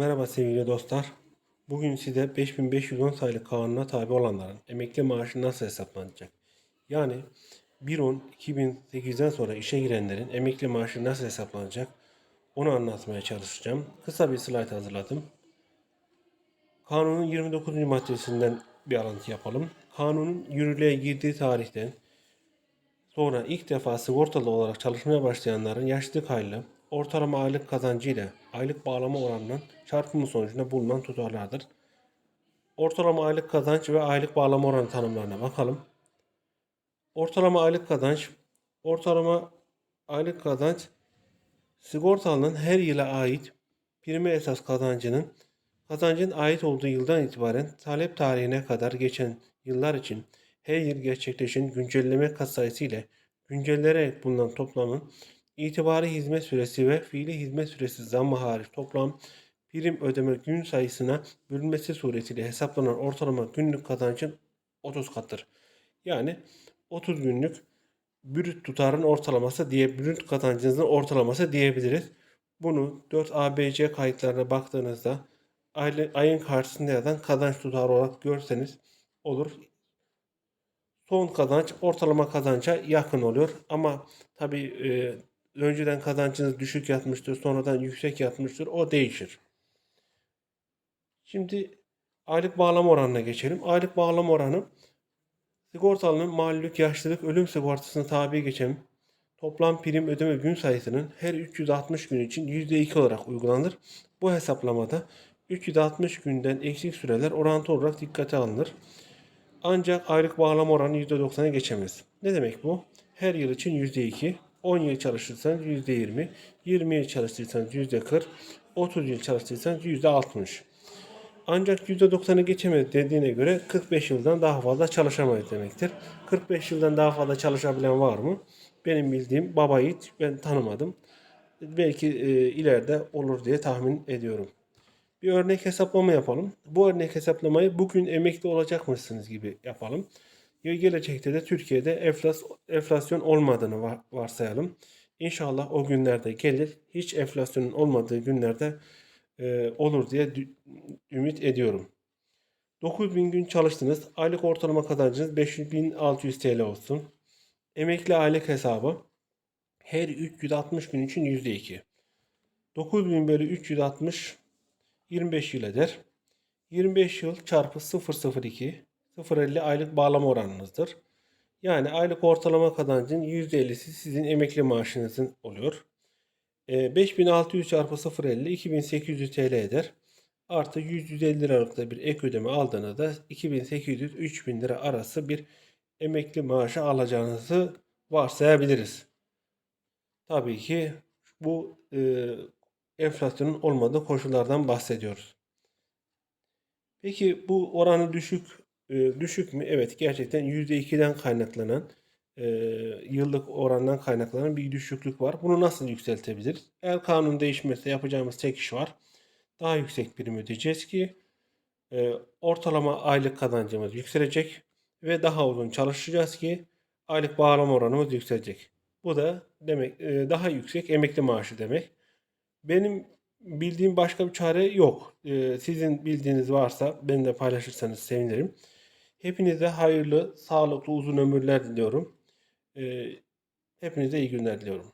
Merhaba sevgili dostlar. Bugün size 5510 sayılı kanuna tabi olanların emekli maaşı nasıl hesaplanacak? Yani 1.10.2008'den sonra işe girenlerin emekli maaşı nasıl hesaplanacak? Onu anlatmaya çalışacağım. Kısa bir slide hazırladım. Kanunun 29. maddesinden bir alıntı yapalım. Kanunun yürürlüğe girdiği tarihten Sonra ilk defa sigortalı olarak çalışmaya başlayanların yaşlılık aylığı ortalama aylık kazancı ile aylık bağlama oranının çarpımı sonucunda bulunan tutarlardır. Ortalama aylık kazanç ve aylık bağlama oranı tanımlarına bakalım. Ortalama aylık kazanç, ortalama aylık kazanç sigortalının her yıla ait prime esas kazancının kazancın ait olduğu yıldan itibaren talep tarihine kadar geçen yıllar için her yıl gerçekleşen güncelleme katsayısı ile güncellenerek bulunan toplamın itibari hizmet süresi ve fiili hizmet süresi zammı hariç toplam prim ödeme gün sayısına bölünmesi suretiyle hesaplanan ortalama günlük kazancın 30 katıdır. Yani 30 günlük brüt tutarın ortalaması diye brüt kazancınızın ortalaması diyebiliriz. Bunu 4 ABC kayıtlarına baktığınızda ayın karşısında yazan kazanç tutarı olarak görseniz olur son kazanç ortalama kazanca yakın oluyor. Ama tabi e, önceden kazancınız düşük yatmıştır, sonradan yüksek yatmıştır. O değişir. Şimdi aylık bağlama oranına geçelim. Aylık bağlama oranı sigortalının mağlullük, yaşlılık, ölüm sigortasına tabi geçen toplam prim ödeme gün sayısının her 360 gün için %2 olarak uygulanır. Bu hesaplamada 360 günden eksik süreler orantı olarak dikkate alınır. Ancak aylık bağlama oranı %90'a geçemez. Ne demek bu? Her yıl için %2, 10 yıl çalışırsanız %20, 20 yıl çalıştıysanız %40, 30 yıl çalıştıysanız %60. Ancak %90'ı geçemez dediğine göre 45 yıldan daha fazla çalışamayız demektir. 45 yıldan daha fazla çalışabilen var mı? Benim bildiğim baba yiğit ben tanımadım. Belki e, ileride olur diye tahmin ediyorum bir örnek hesaplama yapalım. Bu örnek hesaplamayı bugün emekli olacak mısınız gibi yapalım. Gelecekte de Türkiye'de enflas, enflasyon olmadığını varsayalım. İnşallah o günlerde gelir. Hiç enflasyonun olmadığı günlerde e, olur diye ümit ediyorum. 9000 gün çalıştınız. Aylık ortalama kazancınız 5600 TL olsun. Emekli aylık hesabı her 360 gün için %2. 9000 bölü 360 25 yıl eder. 25 yıl çarpı 0.02 0.50 aylık bağlama oranınızdır. Yani aylık ortalama kazancın %50'si sizin emekli maaşınızın oluyor. 5600 e, çarpı 0.50 2800 TL eder. Artı 150 liralıkta bir ek ödeme aldığınızda 2800-3000 lira arası bir emekli maaşı alacağınızı varsayabiliriz. Tabii ki bu e, enflasyonun olmadığı koşullardan bahsediyoruz. Peki bu oranı düşük e, düşük mü? Evet gerçekten %2'den kaynaklanan e, yıllık orandan kaynaklanan bir düşüklük var. Bunu nasıl yükseltebiliriz? Eğer kanun değişmezse yapacağımız tek iş var. Daha yüksek prim ödeyeceğiz ki e, ortalama aylık kazancımız yükselecek ve daha uzun çalışacağız ki aylık bağlama oranımız yükselecek. Bu da demek daha yüksek emekli maaşı demek. Benim bildiğim başka bir çare yok. Ee, sizin bildiğiniz varsa benimle paylaşırsanız sevinirim. Hepinize hayırlı, sağlıklı, uzun ömürler diliyorum. Ee, hepinize iyi günler diliyorum.